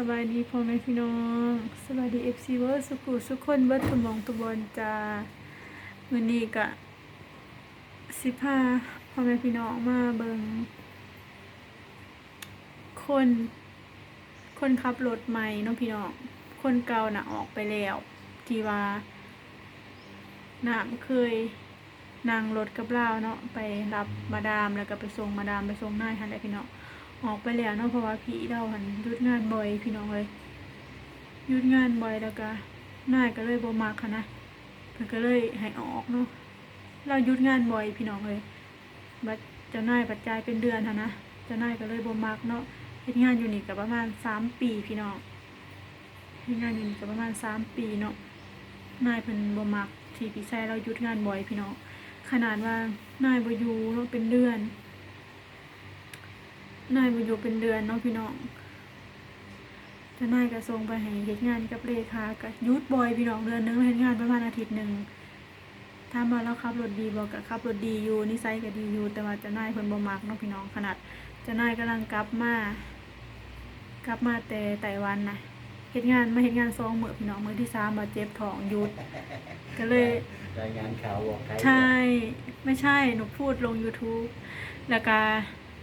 สบายดีพ่อแม่พี่น้องสบายดีเอฟซีเวอร์สุขุสุขคนเบิดทุกหมองทุบอลจ้ามื้อนี้ก็สิพาพ่อแม่พี่น้องมาเบิงคน คนขับรถใหม่เนาะพี่น้องคนเก่าน่ะออกไปแล้วที่ว่าน้ำเคยนั่งรถกับเราเนาะไปรับมาดามแล้วก็ไปส่งมาดามไปส่งนายทันได้พี่น้อง ออกไปแล้วเนาะเพราะว่าพี่เราหันหยุดงานบ่อยพี่น้องเลยหยุดงานบ่อยแล้วก็นายก็เลยบ่มักค่ะนะเพิ่นก็เลยให้ออกเนาะเราหยุดงานบ่อยพี่น้องเลยบัดเจ้านายปัจจัยเป็นเดือนค่ะนะเจ้านายก็เลยบ่มักเนาะเฮ็ดงานอยู่นี่ก็ประมาณสามปีพี่น้องเฮ็ดงานอยู่นี่ก็ประมาณสามปีเนาะนายเพิ่นบ่มักที่พี่ชายเราหยุดงานบ่อยพี่น้องขนาดว่านายบ่อยู่เนาะเป็นเดือน นายมาอยู่เป็นเดือนเนาะพี่น้องจะนายก็ส่งไปให้เฮ็ดงานกับเลขาก็หยุดบ่อยพี่น้องเดือนหนึงแล้วเฮ็ดงานประมาณอาทิตย์หนึ่งถ้ามว่าเราขับรถดีบอกก็ขับรถดีอยู่นิสัยก็ดีอยู่แต่ว่าเจะนายเพิ่นบ่มักเนาะพี่น้องขนาดเจะนายกำลังกลับมากลับมาแต่ไต้หวันนะเฮ็ดงานมาเฮ็ดงานสองมื้อพี่น้องมื้อที่สามมาเจ็บท้องหยุดก็เลยรายงานข่าวบอกใครใช่ ไม่ใช่หนูพูดลง YouTube แล้วก็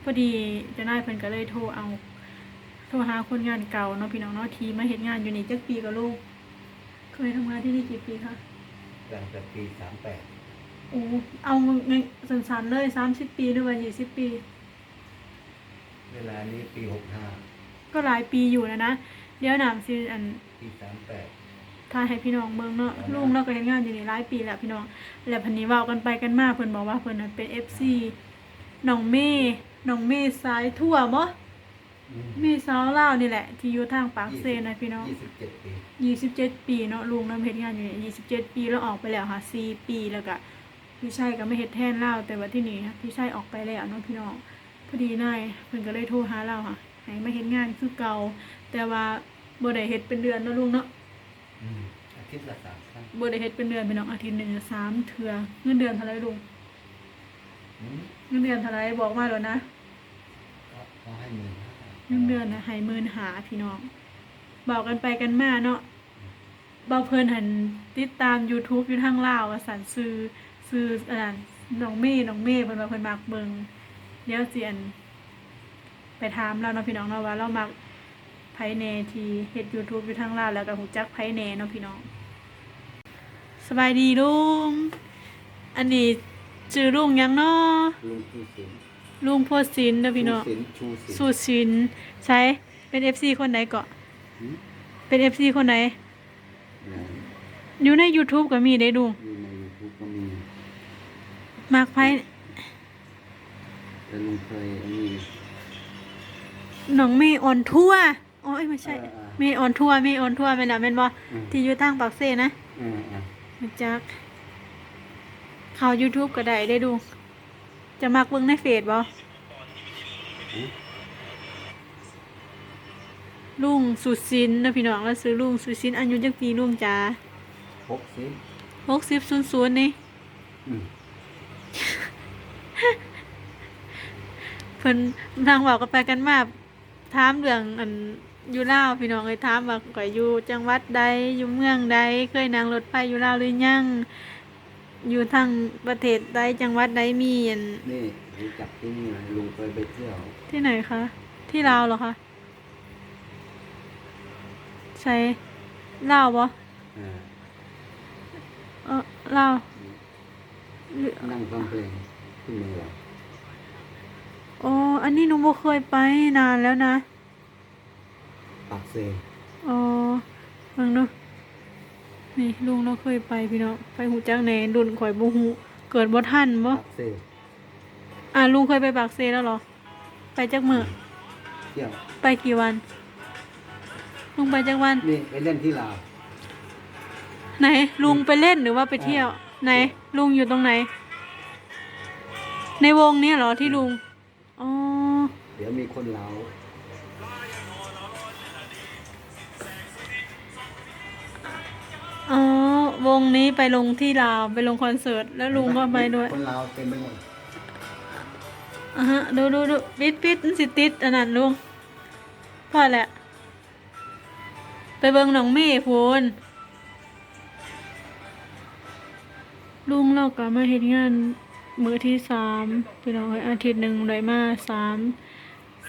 พอดีเจะนายเพิ่นก็เลยโทรเอา โทรหาคนงานเก่าเนาะพี่น้องเนาะทีมาเฮ็ดงานอยู่นี่จักปีกับลูก เคยทำงานที่นี่กี่ปีคะตั้งแต่ปีสามแปดโอ้เอาไงสันๆเลย30ปีหรือว่า20ปี เวลานี้ปีหกห้าก็หลายปีอยู่นะนะ เดี๋ยวหนามสิอันปีสามแปดถ้าให้พี่น้องเบิ่งเนาะลุงเราก็เฮ็ดงานอยู่นี่หลายปีแล้วพี่น้องแล้วพันนี้เว้ากันไปกันมาเพิ่นบอกว่าเพิ่นน่ะเป็น FC น้องเมย์ น้องเมย์สายทั่วบ่เมย์สาวลาวนี่แหละ ที่อยู่ทางปากเซนะพี่น้องยี่สิบเจ็ดปียี่สิบเจ็ดปีเนาะลุงนำเฮ็ดงานอยู่เนี่ยยี่สิบเจ็ดปีแล้วออกไปแล้วค่ะสี่ปีแล้วก็พี่ชัยก็ไม่เฮ็ดแทนเล่าแต่ว่าที่นี่ค่ะพี่ชัยออกไปแล้วเนาะพี่น้องพอดีนายเพิ่นก็เลยโทรหาเราค่ะให้มาเฮ็ดงานคือเก่าแต่ว่าบ่ได้เฮ็ดเป็นเดือนเนาะลุงเนาะอืมอาทิตย์ละสามครั้งบ่ได้เฮ็ดเป็นเดือนพี่น้องอาทิตย์หนึงสามเทื่อเงินเดือนเท่าไหร่ลุงอืม เงินเดือนเท่าไหร่บอกมาแล้วนะก็เขาให้หมื่นห้าเงินเดือนน่ะให้หมื่นหาพี่น้องบอกกันไปกันมาเนาะบ่เพิ่นหันติดตาม YouTube อยู่ทางลาวว่าสันซื้อซื้ออันนั้นน้องเมย์น้องเมย์เพิ่นว่าเพิ่นมักเบิ่งเดี๋ยวสิอันไปถามเราเนาะพี่น้องเนาะว่าเรามักไผแหน่ที่เฮ็ด YouTube อยู่ทางลาวแล้วก็ฮู้จักไผแหน่เนาะพี่น้องสบายดีลุงอันนี้ ชื่อลุงหยังเนาะลุงชูสินลุงโพธิ์ศิลป์เด้อพี่น้องชูสินชูสินสูตรสินใช้เป็น FC คนไหนเกาะหืมเป็น FC คนไหน ไหนอยู่ใน YouTube ก็มีได้ดูอยู่ในยูทูบก็มีมากไพ่แต่ลุงเคยอันนี้หนองเมย์ออนทัวร์อ๋อเอ้ยไม่ใช่เออเออ เมย์ออนทัวร์เมย์ออนทัวร์แม่นล่ะแม่นบ่อืมที่อยู่ทางปากเซ่นะอ่าอ่ามาจัก เข้า YouTube ก็ได้ได้ดู จะมักเบิ่งในเฟซบ่หืมลุงสุสินนะพี่น้องแล้วซื้อลุงสุสินอายุจักปีลุงจ๋าหกสิ6000นี่อืมเพิ่นทางเว้ากันไปกันมาถามเรื่องอันอยู่ลาวพี่น้องเอ้ยถามว่าข่อยอยู่จังหวัดใดอยู่เมืองใดเคยนั่งรถไฟอยู่ลาวหรือยัง อยู่ทางประเทศใดจังหวัดใดมีอันนี่รู้จักที่นี่ไหมลุงเคยไปเที่ยวที่ไหนคะ ที่ลาวเหรอคะ ใช่ลาวบ่อ่าเออลาวหรือนั่งฟังเพลงขึ้นเมืองอ๋ออันนี้หนูบ่เคยไปนานแล้วนะปากเซอ๋อเบิ่งดู นี่ลุงเราเคยไปพี่น้องไปหูจักแหน่ดุนข่อยบ่ฮู้เกิดบ่ทันบ่ปากเซอ่าลุงเคยไปปากเซแล้วเหรอ ไปจักมื้อเที่ยวไปกี่วัน ลุงไปจักวัน นี่ไปเล่นที่ลาวไหน ลุงไปเล่นหรือว่าไปเที่ยว ไหน ลุงอยู่ตรงไหน ในวงเนี้ยเหรอที่ลุง อ๋อ เดี๋ยวมีคนลาว งนี้ไปลงที่ลาวไปลงคอนเสิร์ตแล้วลุงก็ไปด้วยคนลาวเต็มไปหมดอะฮะดูดูดูปิดปิดมันสิติดอันนั้นลุงพอแหละ ไปเบิ่งน้องเมย์พูนลุงเราก็มาเฮ็ดงานมื้อที่สามพี่น้องเอ้ยอาทิตย์หนึ่งได้มาสาม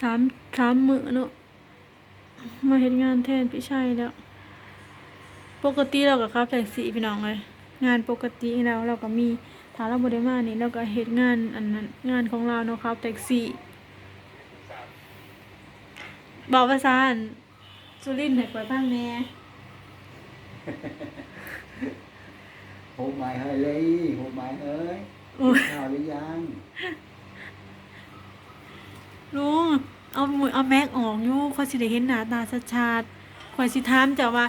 สามสามมื้อเนาะมาเฮ็ดงานแทนพี่ชัยแล้ว ปกติเราก็ขับแท็กซี่พี่น้องเลยงานปกติแล้วเราก็มีถ้าเราบ่ได้มานี่เราก็เฮ็ดงานอันนั้นงานของเราเนาะครับแท็กซี่บอกภาษาอันสุรินทร์ให้ข่อยฟังแหน่โหไม้เฮ้ยเลยโหไม้เอ้ยโอ้ยข้าวหรือยังลุงเอามือเอาแม็กออกอยู่เขาสิได้เห็นหน้าตาชัดๆข่อยสิถามเจ้าว่า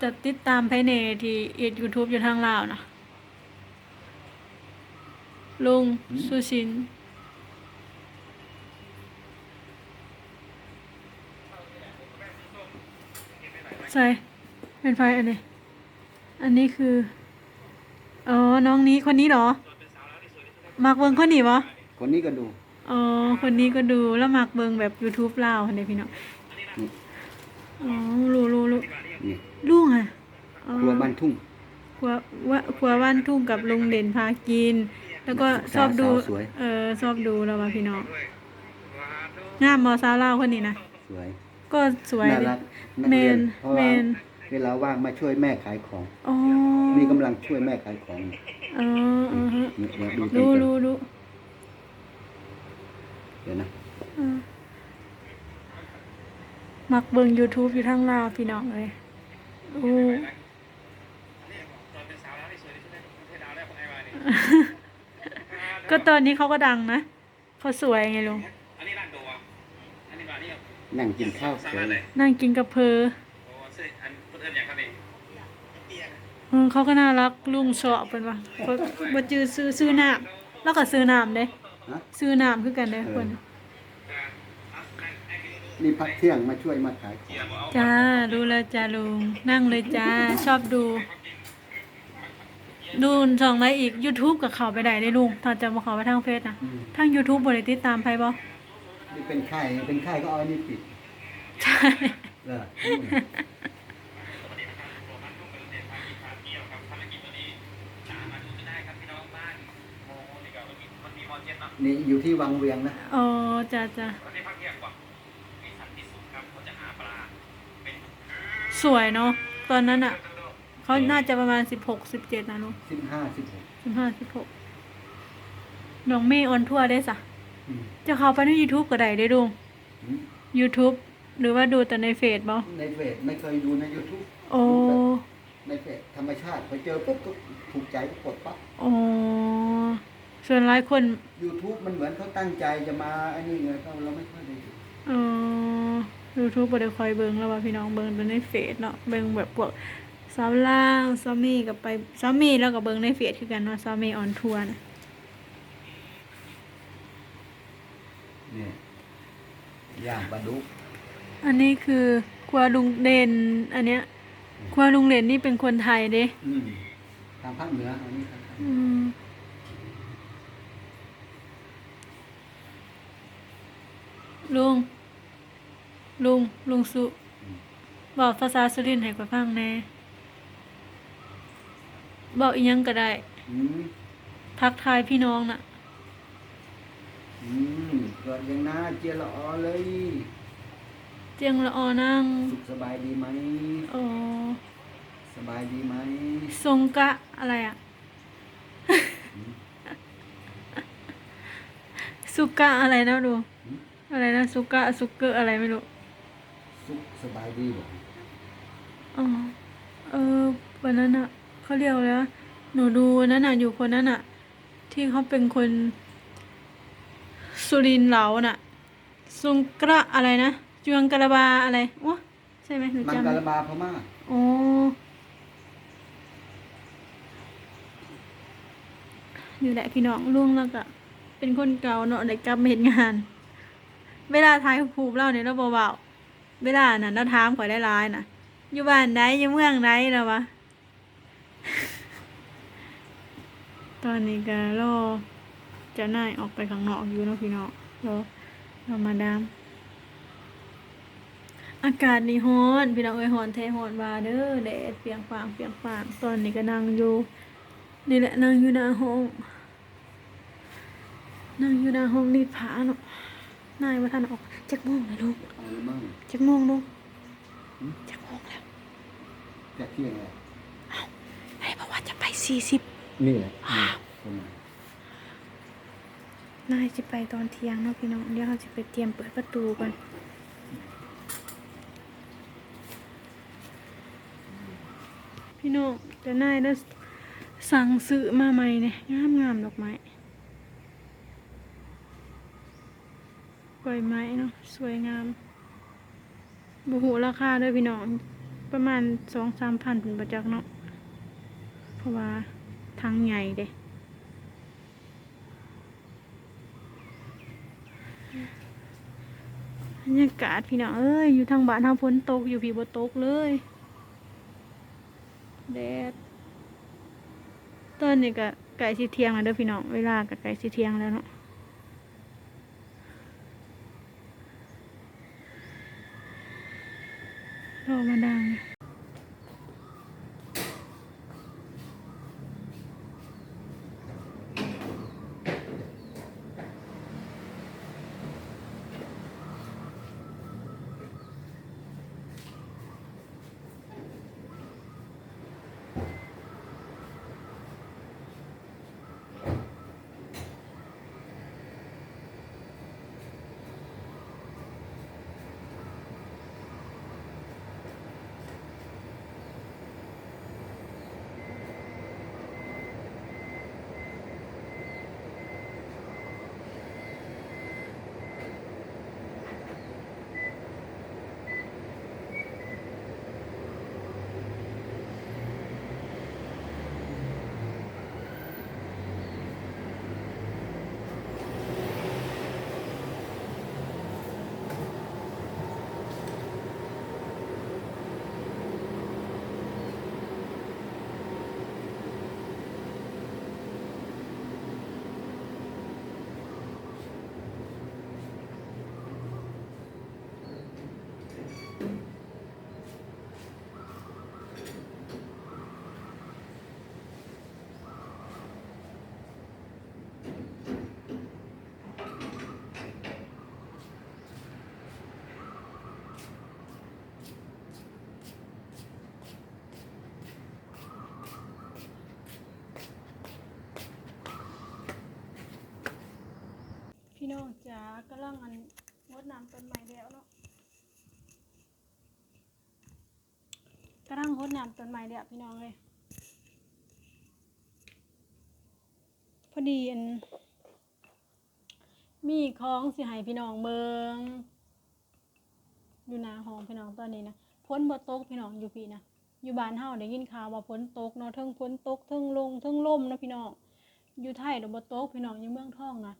จะติดตามภายในที่เอ็ด YouTube อยู่ทางลาวนะลุงสุชินใช่เป็นไฟอันนี้ อันนี้คือ อ๋อ น้องนี้คนนี้เหรอมักเบิงคนนี้วะคนนี้ก็ดู อ๋อ คนนี้ก็ดูแล้วมักเบิงแบบ YouTube ลาวคนเดียพี่น้องนี่อ๋อ รู้รู้รู้นี่ ลุงอะอ๋อครัวบ้านทุ่งครัววะครัวบ้านทุ่งกับลุงเด่นพากิน แล้วก็ชอบดูสาวสวย เออชอบดูแล้วว่าพี่น้องงามมอซาวลาวคนนี้นะสวย ก็สวยน่าดิ รักนักเมเรียนนเพราะเมว่านเวลาว่างมาช่วยแม่ขายของ อ๋อนี่กำลังช่วยแม่ขายของอ๋ออือฮะเนี่ยเดี๋ยวดูเต็รู้มรู้รู้ๆเดี๋ยวนะอืมมักเบิง YouTube อยู่ทางลาวพี่น้องเลย อู้ก็ตอนนี้เขาก็ดังนะเขาสวยไงลุงอันนี้ร้านโดอะอันนี้ร้านนี้นั่งกินข้าวสร้างสวร้ายนเลยนั่งกินกับเพอโอ้ซื้ออันเพื่อนอย่างครับนี่เออเขาก็น่ารักลุงชอบเป็นว่าเขาบ่จือซื้อซื้อน้ำแล้วก็ซื้อน้ำเด้ฮะซื้อน้ำคือกันเด้คน นี่พักเที่ยงมาช่วยมาขายของจ้าดูเลยจ้าลุงนั่งเลยจ้าชอบดู ดูช่องไหนอีก YouTube กับเขาไปได้ได้ลุงถ้าจะมาเขาไปทางเฟซนะอืมทาง YouTube บ่ได้ติดตามไผบ่นี่เป็นไข่เป็นไข่ก็เอาอันนี้ปิดใช่เหรออืมนี่อยู่ที่วังเวียงนะ อ๋อจ้าจ้าวันนี้พักเที่ยงกว่ามีสันติสุขครับเขาจะหาปลาเป็น สวยเนาะตอนนั้นอะเขาน่าจะประมาณสิบหกสิบเจ็ดนะลุงสิบห้าสิบหกสิบห้าสิบหกน้องเมย์ออนทัวร์ได้สะอืมจะเข้าไปใน YouTube ก็ได้ได้ลุงอืม YouTube หรือว่าดูแต่ในเฟซบ่ในเฟซไม่เคยดูใน YouTube โอ้ในเฟซธรรมชาติพอเจอปุ๊บก็ถูกใจก็กดปั๊บโอ้ส่วนหลายคน YouTube มันเหมือนเขาตั้งใจจะมาอันนี้ไงเราเราไม่ค่อยได้ดูเอ่ อ YouTube บ่ได้คอยเบิ่งแล้วว่าพี่น้องเบิ่งแต่ในเฟซเนาะเบิ่งแบบพวกสาวล่างซามี่กับไปซามี่แล้วก็เบิ่งในเฟซคือกันเนาะซามี่ออนทัวร์นะเนี่ยย่างปลาดุกอันนี้คือครัวลุงเด่นอันเนี้ยครัวลุงเด่นนี่เป็นคนไทยเด้อืมทางภาคเหนืออันนี้ทางภาคอืมลุง ลุงลุงสุบอกภาษาสุรินทร์ให้ข้อยฟังแหน่บอกอีหยังก็ได้ อืมทักทายพี่น้องน่ะ อืมเกิดยังน่าเจียละออเลย เจียงละออนั่งสุขสบายดีไหมอ๋อสบายดีไหมทรงกะอะไรอะสุกะอะไรนะดู อะไรนะสุกะสุกเกออะไรไม่รู้ สุขสบายดีบอกอ๋อ เออวันนั้นอะเขาเรียกแล้ว หนูดูวันนั้นอะอยู่คนนั้นอะ ที่เขาเป็นคน สุรินทร์เหลาน่ะ ซุงกระอะไรนะจวงกระบาอะไรวะใช่ไหมหนูมังจำกไม่รบาพม่าอ๋อนี่แหละพี่น้องลุงแล้วก็เป็นคนเก่าเนาะได้กลับมาเห็นงาน เวลาทายผูบเล่าเนี่ยเราเบาๆ เวลาน่ะเราถามข่อยได้ร้ายน่ะอยู่บ้านไหนอยู่เมืองไหนแล้ววะ ตอนนี้ก็รอเจะนายออกไปข้างนอกอยู่เนาะพี่น้องรอรอมาดามอากาศนี่ร้อนพี่น้องเอ้ยร้อนแท้ร้อนว่าเด้อแดดเปียงปางเปียงปางตอนนี้ก็นั่งอยู่นี่แหละนั่งอยู่หน้าห้องนั่งอยู่หน้าห้องนี่ผ้าเนาะนายว่าท่านออกจักโมงเลยลูก เอาละมั่งจักโมงลูกจักโมงแล้วจะเที่ยงเลยนายบอกว่าจะไปสี่สิบนี่แหละนี่ประมาณนายจะไปตอนเที่ยงเนาะพี่น้องเดี๋ยวเราจะไปเตรียมเปิดประตูก่อนพี่น้องแต่นายได้สั่งซื้อมาใหม่เนี่ยงามงามๆดอกไม้กล้วยไม้เนาะสวยงาม บุหูราคาด้วยพี่น้อง ประมาณสองสามพันเป็นประจักษ์เนาะเพราะว่าทั้งใหญ่เด้บรรยากาศพี่น้องเอ้ยอยู่ทางบ้านทางฝนตกอยู่พี่บ่ตกเลยแดดตอนนี้ก็ไก่สิเทียงแล้วเด้อพี่น้องเวลาก็ไก่สิเทียงแล้วเนาะ รอมาดัง พี่น้องจ๋ากำลังอันงดน้ำต้นไม้แล้วเนาะกำลังงดน้ำต้นไม้แล้วพี่น้องเลยพอดีอันมีของสิให้พี่น้องเบิงอยู่นาห้องพี่น้องตอนนี้นะพ้นบ่ตกพี่น้องอยู่พี่นะอยู่บ้านเฮาได้ยินข่าวว่าฝนตกเนาะเทิงฝนตกเทิงลงเทิงล่มนะพี่น้องอยู่ไทยดอกบ่ตกพี่น้องอยู่เมืองทองนะ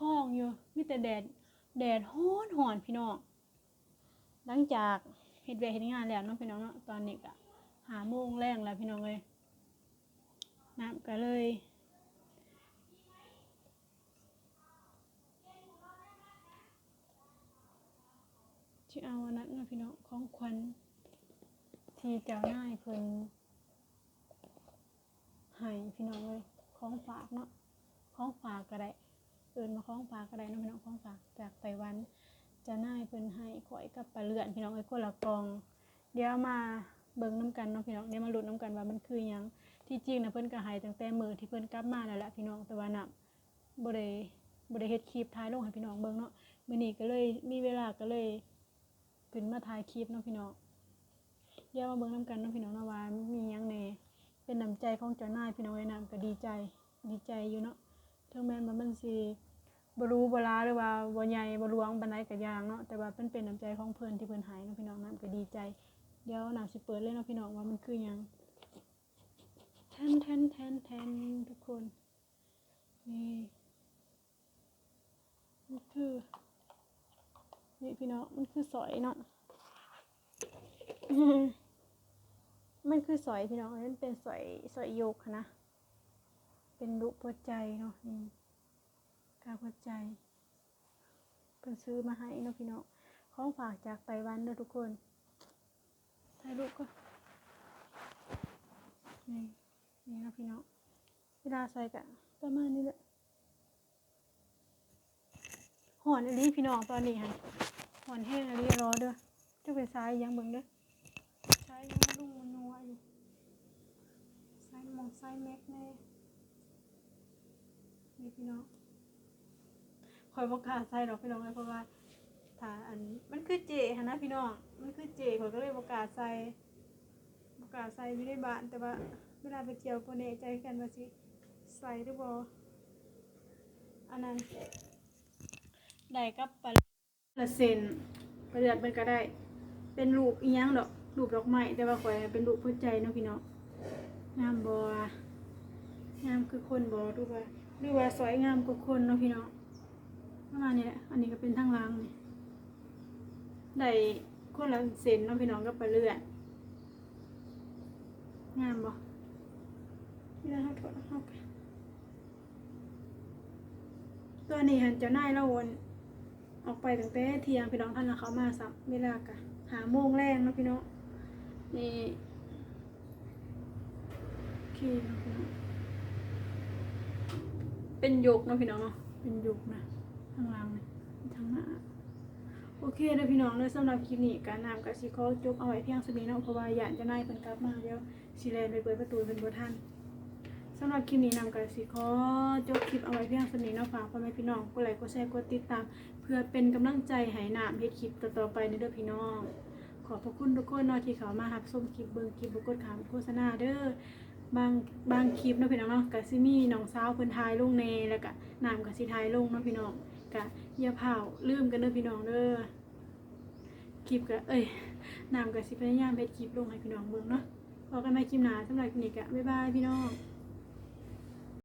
ห้องอยู่มีแต่แดดแดดฮ้อนหอนพี่น้องหลังจากเฮ็ดเวรเฮ็ดงานแล้วเนาะพี่น้องเนาะตอนนี้ก็หาโมงแรงแล้วพี่น้องเลยน้ำก็เลยที่เอาอันนั้นนาะพี่น้องของขวัญที่เจ้านายเพิ่นให้พี่น้องเลยของฝากเนาะของฝากก็ได้ เอินมาคล้องฝากก็ได้น้องพี่น้องคล้องฝากจากไตวันจะน่ายเพิ่นให้ข่อยกับปลาเลื่อนพี่น้องไอ้คนละกอง เดี๋ยวมาเบิ่งน้ำกันเนาะพี่น้องเดี๋ยวมาหลุ้นน้ำกันว่ามันคือยังที่จริงนะเพิ่นก็ให้ตั้งแต่มือที่เพิ่นกลับมาแล้วแหละพี่น้องแต่ว่าน่ะบ่ได้บ่ได้เฮ็ดคลิปถ่ายลงให้พี่น้องเบิ่งเนาะมื้อนี้ก็เลยมีเวลาก็เลยขึ้นมาถ่ายคลิปเนาะพี่น้องเดี๋ยวมาเบิ่งน้ำกันเนาะพี่น้องนะว่ามียังแน่เป็นน้ำใจของเจ้านายพี่น้องเอ้ยนะก็ดีใจดีใจอยู่เนาะ ถึงแม้ว่ามันสิบรู้บลาหรือว่าบ่ใหญ่บ่หลวงปานใดก็ย่างเนาะแต่ว่าเป็นเป็นน้ำใจของเพิ่นที่เพิ่นให้เนาะพี่น้องนั้นก็ดีใจ เดี๋ยวน่าสิเปิดเลยเนาะพี่น้องว่ามันคือหยังแทนแทนแทนแทนทุกคนนี่มันคือนี่พี่น้องมันคือสอยเนาะมันคือสอยพี่น้องมันเป็นสอยสอยโยกนะ เป็นรูปหัวใจเนาะนี่กาหัวใจเพิ่นซื้อมาให้เนาะพี่น้องของฝากจากไต้หวันเด้อทุกคนถ่ายรูปก็นี่นี่นะพี่น้องเวลาใส่กะประมาณนี้แหละหอนอันนี้พี่น้องตอนนี้ฮะหอนแห้งอันนี้รอเด้อจะไปซ้ายยังเบิ่งเด้อซ้ายยังลุงมันนัวอยู่ซ้ายมองซ้ายแม็กแน่ นี่พี่น้องคอยบอกกล้าใส่ดอกพี่น้องเลยเพราะว่าถ้าอันมันคือเจฮะนะพี่น้องมันคือเจเขาก็เลยประกล้าศใส่ประกล้าศใส่อยู่ในบ้านแต่ว่าเวลาไปเที่ยวก็เนใจกันว่าสิใส่หรือบ่อันนั้นได้กับปลาละเซนปลาเลือดมันก็ได้ เป็นรูปอีหยังดอกรูปดอกไม้แต่ว่าข่อยเป็นรูปหัวใจเนาะพี่น้องงามบ่งามคือคนบ่ดูว่า หรือว่าสวยงามกว่าคนเนาะพี่น้องประมาณนี้แหละ อันนี้ก็เป็นทางล่างนี่ได้คนละเซนเนาะพี่น้องก็ไปเรื่อยงามบ่นี่นะเขาถอดเข้าตัวนี้หันเจ้านายเราวนออกไปตั้งแต่เที่ยงพี่น้องท่านละเขามาสักเวลากะหาโมงแรงเนาะพี่น้องนี่โอเคเนาะพี่น้อง เป็นยกเนาะพี่น้องเนาะเป็นยกนะข้างล่างนี่ทางหน้าโอเคเด้อพี่น้องเด้อสำหรับคลิปนี้การนำกับสิขอจบเอาไว้เพียงสนี้เนาะเพราะว่าอยากจะนายเพิ่นกลับมาเดี๋ยวสิแลนไปเปิดประตูเพิ่นบ่ทันสำหรับคลิปนี้นำกับสิขอจบคลิปเอาไว้เพียงสนี้เนาะฝากพ่อแม่พี่น้องกดไลค์กดแชร์กดติดตาม เพื่อเป็นกำลังใจให้นำเฮ็ดคลิปต่อๆไปในเด้อพี่น้องขอบพระคุณทุกคนเนาะที่เขามารับชมคลิปเบิ่งคลิปบ่กดขามโฆษณาเด้อ บางบางคลิปเนาะพี่น้องเนาะกะซิมีน้องสาวเพิ่นถ่ายลงแน่แล้วก็น้ำกะสิถ่ายลงเนาะพี่น้องกะอย่าเผาลืมกันเด้อพี่น้องเด้อคลิปกะเอ้ยนำกับสิพยายามเฮ็ดคลิปลงให้พี่น้องเบิ่งเนาะพอกันใหม่คลิปหน้าสำหรับคลิปนี้กะบ๊ายบายพี่น้อง